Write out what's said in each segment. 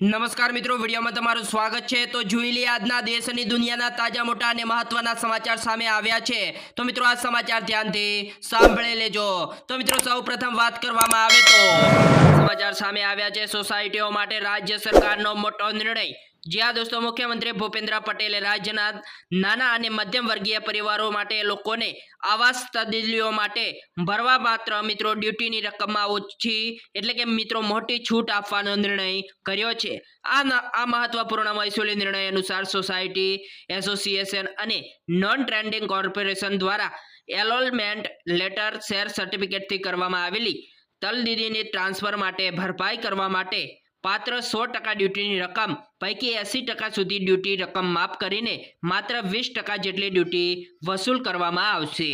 નમસ્કાર મિત્રો, વિડીયોમાં તમારું સ્વાગત છે. તો જોઈ લઈએ આજના દેશ અને દુનિયાના તાજા મોટા અને મહત્વના સમાચાર સામે આવ્યા છે. તો મિત્રો, આ સમાચાર ધ્યાનથી સાંભળી લેજો. તો મિત્રો સૌ પ્રથમ વાત કરવામાં આવે તો સમાચાર સામે આવ્યા છે. સોસાયટીઓ માટે રાજ્ય સરકારનો મોટો નિર્ણય જ્યાં દોસ્તો, મુખ્યમંત્રી ભૂપેન્દ્ર પટેલે રાજ્યના નાના અને મધ્યમ વર્ગીય પરિવારો માટે લોકોને આવાસ તબદીલીઓ માટે ભરવા માત્ર મિત્રો ડ્યુટીની રકમમાં ઓછી એટલે કે મિત્રો મોટી છૂટ આપવાનો નિર્ણય કર્યો છે. આ આ મહત્વપૂર્ણ મહેસૂલી નિર્ણય અનુસાર સોસાયટી, એસોસિએશન અને નોન ટ્રેન્ડિંગ કોર્પોરેશન દ્વારા એલોલમેન્ટ લેટર શેર સર્ટિફિકેટથી કરવામાં આવેલી તલદીદીની ટ્રાન્સફર માટે ભરપાઈ કરવા માટે પાત્ર સો ટકા ડ્યુટીની રકમ, પૈકી એંસી ટકા સુધી ડ્યુટી રકમ માફ કરીને માત્ર વીસ ટકા જેટલી ડ્યુટી વસૂલ કરવામાં આવશે.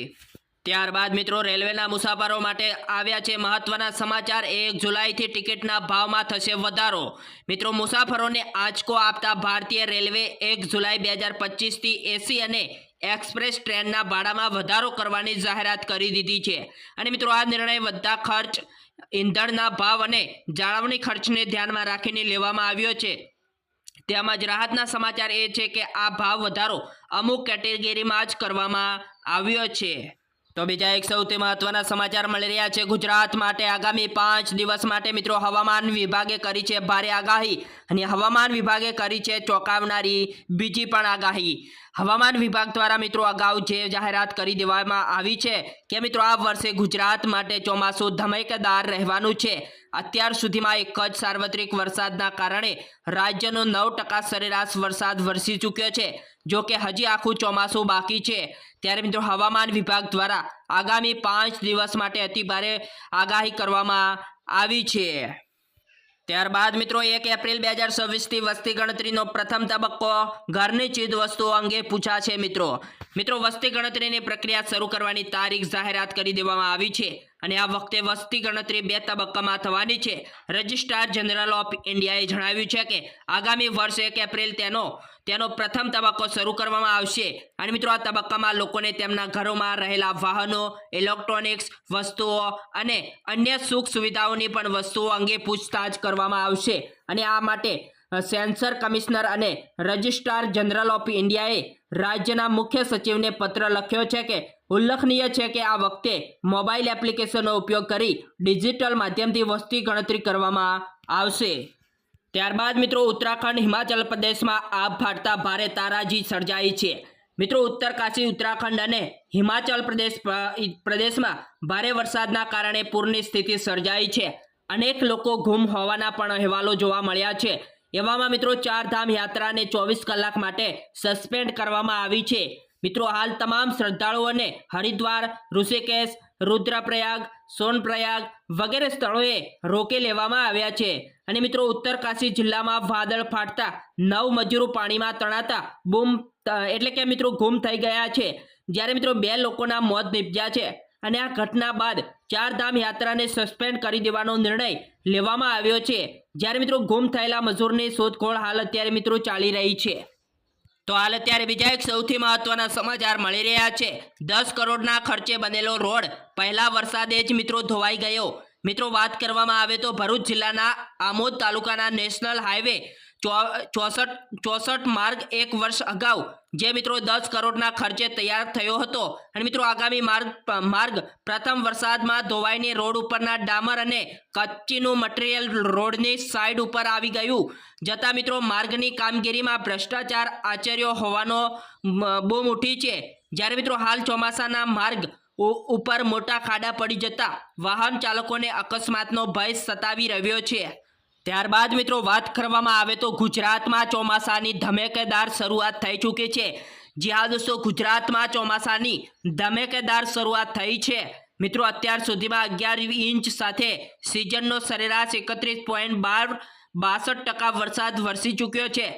ત્યારબાદ મિત્રો, રેલવેના મુસાફરો માટે આવ્યા છે મહત્વના સમાચાર. એક જુલાઈથી ટિકિટના ભાવમાં થશે વધારો. મિત્રો, મુસાફરોને આંચકો આપતા ભારતીય રેલવે એક જુલાઈ બે હજાર પચીસથી એસી અને એક્સપ્રેસ ટ્રેનના ભાડામાં વધારો કરવાની જાહેરાત કરી દીધી છે. અને મિત્રો, આ નિર્ણય વધતા ખર્ચ, ઈંધણના ભાવ અને જાળવણી ખર્ચને ધ્યાનમાં રાખીને લેવામાં આવ્યો છે. તેમજ રાહતના સમાચાર એ છે કે આ ભાવ વધારો અમુક કેટેગરીમાં જ કરવામાં આવ્યો છે. તો બીજા એક સૌથી મહત્વના સમાચાર મળી રહ્યા છે ગુજરાત માટે આગામી પાંચ દિવસ માટે મિત્રો હવામાન વિભાગે કરી છે ભારે આગાહી અને હવામાન વિભાગે કરી છે ચોંકાવનારી બીજી પણ આગાહી. હવામાન વિભાગ દ્વારા મિત્રો અગાઉ જે જાહેરાત કરી દેવામાં આવી છે કે મિત્રો આ વર્ષે ગુજરાત માટે ચોમાસું ધમાકેદાર રહેવાનું છે. અત્યાર સુધીમાં એક જ સાર્વત્રિક વરસાદના કારણે રાજ્યનો નવ ટકા સરેરાશ વરસાદ વરસી ચૂક્યો છે. જો કે હજી આખું ચોમાસું બાકી છે. ત્યારે મિત્રો હવામાન વિભાગ દ્વારા આગામી પાંચ દિવસ માટે અતિભારે આગાહી કરવામાં આવી છે. ત્યારબાદ મિત્રો એક એપ્રિલ બે હજાર છવ્વીસથી વસ્તી ગણતરીનો પ્રથમ તબક્કો ઘરની ચીજ વસ્તુઓ અંગે પૂછાશે મિત્રો. મિત્રો, વસ્તી ગણતરીની પ્રક્રિયા શરૂ કરવાની તારીખ જાહેરાત કરી દેવામાં આવી છે. અને આ વખતે વસ્તી ગણતરી બે તબક્કામાં થવાની છે. રજિસ્ટ્રાર જનરલ ઓફ ઇન્ડિયાએ જણાવ્યું છે કે, આગામી વર્ષ એક એપ્રિલ તેનો તેનો પ્રથમ તબક્કો શરૂ કરવામાં આવશે. અને મિત્રો, આ તબક્કામાં લોકોને તેમના ઘરોમાં રહેલા વાહનો ઇલેક્ટ્રોનિક્સ વસ્તુઓ અને અન્ય સુખ સુવિધાઓની પણ વસ્તુઓ અંગે પૂછતાછ કરવામાં આવશે. અને આ માટે સેન્સર કમિશનર અને રજિસ્ટ્રાર જનરલ ઓફ ઇન્ડિયાએ રાજ્યના મુખ્ય સચિવને પત્ર લખ્યો છે કે, ઉલ્લેખનીય છે કે આ વખતે મોબાઈલ એપ્લિકેશનનો ઉપયોગ કરી ડિજિટલ માધ્યમથી વસ્તી ગણતરી કરવામાં આવશે. ત્યારબાદ મિત્રો, ઉત્તરાખંડ, હિમાચલ પ્રદેશમાં આભ ફાટતા ભારે તારાજી સર્જાઈ છે. મિત્રો ઉત્તરકાશી ઉત્તરાખંડ અને હિમાચલ પ્રદેશ પ્રદેશમાં ભારે વરસાદના કારણે પૂરની સ્થિતિ સર્જાઈ છે. અનેક લોકો ગુમ હોવાના પણ અહેવાલો જોવા મળ્યા છે. એવામાં મિત્રો ચારધામ યાત્રાને ચોવીસ કલાક માટે સસ્પેન્ડ કરવામાં આવી છે. મિત્રો, હાલ તમામ શ્રદ્ધાળુઓને હરિદ્વાર, ઋષિકેશ, રુદ્રપ્રયાગ, સોનપ્રયાગ વગેરે સ્થળોએ રોકી લેવામાં આવ્યા છે. અને મિત્રો, ઉત્તરકાશી જિલ્લામાં વાદળ ફાટતા નવ મજૂરો પાણીમાં તણાતા બૂમ એટલે કે મિત્રો, ગુમ થઈ ગયા છે. જ્યારે મિત્રો બે લોકોના મોત નિપજ્યા છે. અને આ ઘટના બાદ ચારધામ યાત્રાને સસ્પેન્ડ કરી દેવાનો નિર્ણય લેવામાં આવ્યો છે. જ્યારે મિત્રો ગુમ થયેલા મજૂરની શોધખોળ હાલ અત્યારે મિત્રો ચાલી રહી છે. તો હાલ અત્યારે બીજા એક સૌથી મહત્વના સમાચાર મળી રહ્યા છે. દસ કરોડના ખર્ચે બનેલો રોડ પહેલા વરસાદે જ મિત્રો ધોવાઈ ગયો. મિત્રો વાત કરવામાં આવે તો ભરૂચ જિલ્લાના આમોદ તાલુકાના નેશનલ હાઈવે ચોસઠ ચોસઠ માર્ગ એક વર્ષ અગાઉ, જે મિત્રો દસ કરોડના ખર્ચે તૈયાર થયો હતો. અને મિત્રો આગામી માર્ગ માર્ગ પ્રથમ વરસાદમાં ધોવાઈને રોડ ઉપરના ડામર અને કચ્ચીનું મટીરિયલ રોડની સાઈડ ઉપર આવી ગયું. જતાં મિત્રો માર્ગની કામગીરીમાં ભ્રષ્ટાચાર આચર્યો હોવાનો બૂમ ઉઠી છે. જ્યારે મિત્રો હાલ ચોમાસાના માર્ગ ઉપર મોટા ખાડા પડી જતા વાહન ચાલકોને અકસ્માતનો ભય સતાવી રહ્યો છે. ત્યારબાદ મિત્રો વાત કરવામાં આવે તો ગુજરાતમાં ચોમાસાની ધમેકેદાર શરૂઆત થઈ ચૂકી છે. જ્યાં દોસ્તો ગુજરાતમાં ચોમાસાની ધમેકેદાર શરૂઆત થઈ છે. મિત્રો અત્યાર સુધીમાં અગિયાર ઇંચ સાથે સિઝનનો સરેરાશ એકત્રીસ પોઈન્ટ બાર બાસઠ ટકા વરસાદ વરસી ચૂક્યો છે.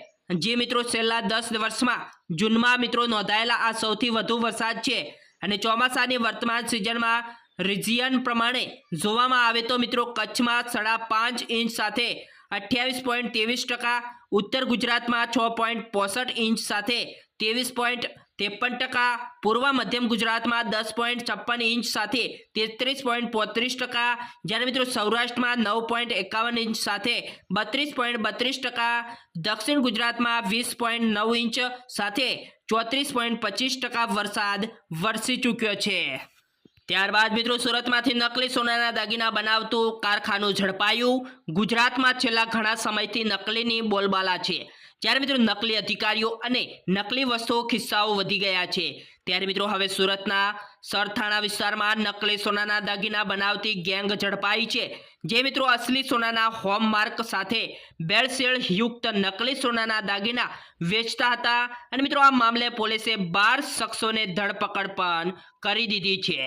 જે મિત્રો છેલ્લા દસ વર્ષમાં જૂનમાં મિત્રો નોંધાયેલા આ સૌથી વધુ વરસાદ છે. અને ચોમાસાની વર્તમાન સિઝનમાં રિજિયન પ્રમાણે જોવામાં આવે તો મિત્રો કચ્છમાં સાડા પાંચ ઇંચ સાથે અઠ્યાવીસ પોઈન્ટ ત્રેવીસ ટકા, ઉત્તર ગુજરાતમાં છ પોઈન્ટ પોસઠ ઇંચ સાથે ત્રેવીસ પોઈન્ટ ત્રેપન ટકા, પૂર્વ મધ્યમ ગુજરાતમાં દસ પોઈન્ટ છપ્પન ઇંચ સાથે તેત્રીસ પોઈન્ટ પોત્રીસ ટકા, જ્યારે મિત્રો સૌરાષ્ટ્રમાં નવ પોઈન્ટ એકાવન ઇંચ સાથે બત્રીસ પોઈન્ટ બત્રીસ ટકા, દક્ષિણ ગુજરાતમાં વીસ પોઈન્ટ નવ ઇંચ સાથે ચોત્રીસ પોઈન્ટ પચીસ ટકા વરસાદ વરસી ચૂક્યો છે. ત્યારબાદ મિત્રો સુરતમાંથી નકલી સોનાના દાગીના બનાવતું કારખાનું ઝડપાયું. ગુજરાતમાં છેલ્લા ઘણા સમયથી નકલીની બોલબાલા છે. જ્યારે મિત્રો નકલી અધિકારીઓ અને નકલી વસ્તુઓ ખિસ્સાઓ વધી ગયા છે. ત્યારે મિત્રો હવે સુરતના સરથાણા વિસ્તારમાં નકલી સોનાના દાગીના બનાવતી ગેંગ ઝડપાઈ છે. જે મિત્રો અસલી સોનાના હોમમાર્ક સાથે બેડશેડ યુક્ત નકલી સોનાના દાગીના વેચતા હતા. અને મિત્રો આ મામલે પોલીસે બાર શખ્સોને ધરપકડ પણ કરી દીધી છે.